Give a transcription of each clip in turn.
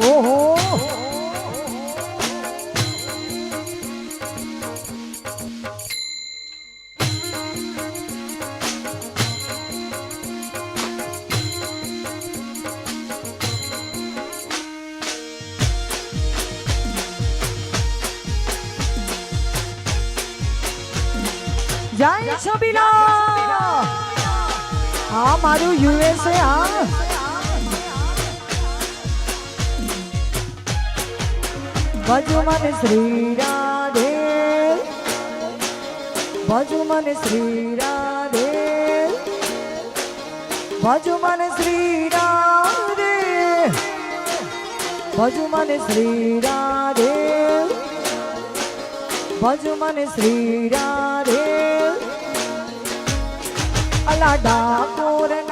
ઓહો જય છબીલા હા મારું યુએસએ હા બાજુ મને શ્રી રાધે. ભજુ મને શ્રી રાધે. ભજુ મને શ્રી રાધે. ભજુ મને શ્રી રાધે. ભજુ મને શ્રી રાધે. અલા ડાકોર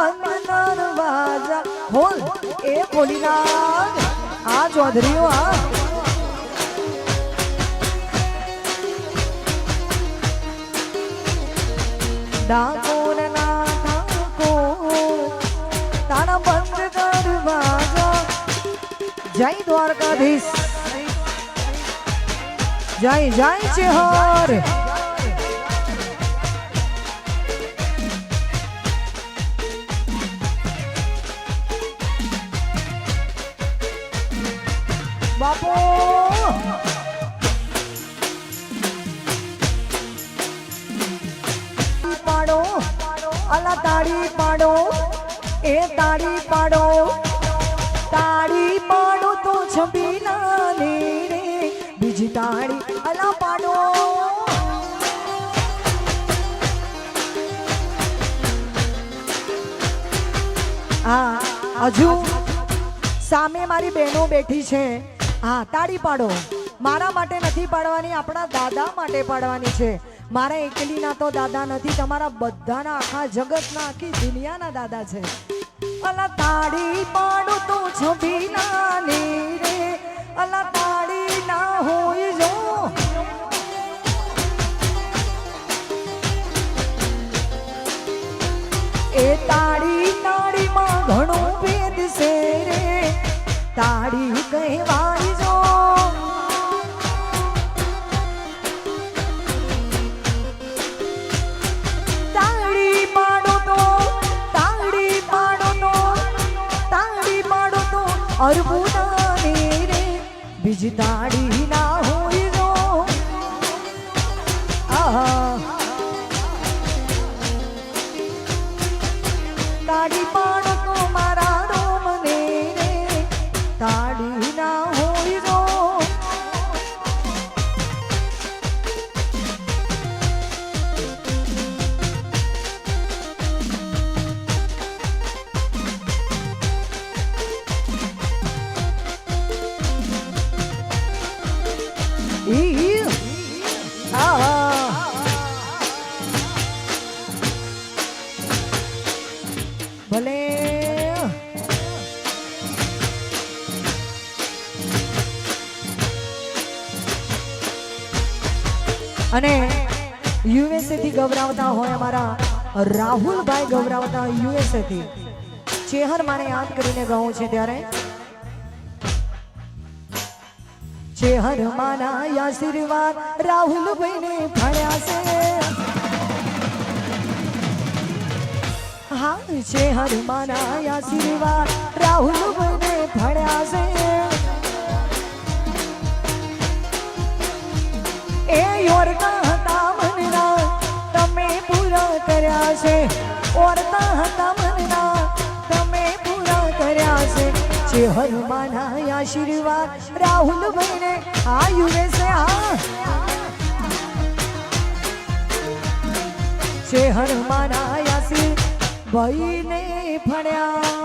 બંધ એ ખોલી નાખ આ ચૌધરીઓ આ ડાકોરના ઠાકોર તારા જય દ્વારકાધીશ જય જય ચેહર બાપુ! પાડો, અલા તાળી પાડો, એ તાળી પાડો. તાળી પાડો તો છબી ને રે, બીજી તાળી અલા પાડો. હા, હજુ સામે મારી બહેનો બેઠી છે. હા, તાળી પાડો. મારા માટે નથી પાડવાની, આપણા દાદા માટે પાડવાની છે. મારા એકલીના તો દાદા નથી, તમારા બધાના આખા જગતના, આખી દુનિયાના દાદા છે. અલા, તાળી પાડો તો છબી ને રે. અલા, તાળી ના હોય જો. એ તાળી તાળીમાં ઘણો ભેદ છે રે. તાળી તો અર્બુદા ને રે બીજી તાળી ના હોય તાળી પાડો ભલે. અને યુએસએ થી ગૌરાવતા હોય અમારા રાહુલભાઈ ગૌરાવતા યુએસએ થી ચેહર માને યાદ કરીને ગાઉં છે ત્યારે. ચેહર માના આશીર્વાદ રાહુલભાઈને ફળ્યા છે. હા છે હનુમાના રાહુલ ફળ્યા છે. એ યોરના હતા કર્યા છે. ઓરતા હતા મનના, તમે પૂરા કર્યા છે. જે હનુમાના આશીર્વાદ રાહુલભાઈને આયુવે છે આ જે હનુમાના આશીર્વાદ નહીં ફળ્યા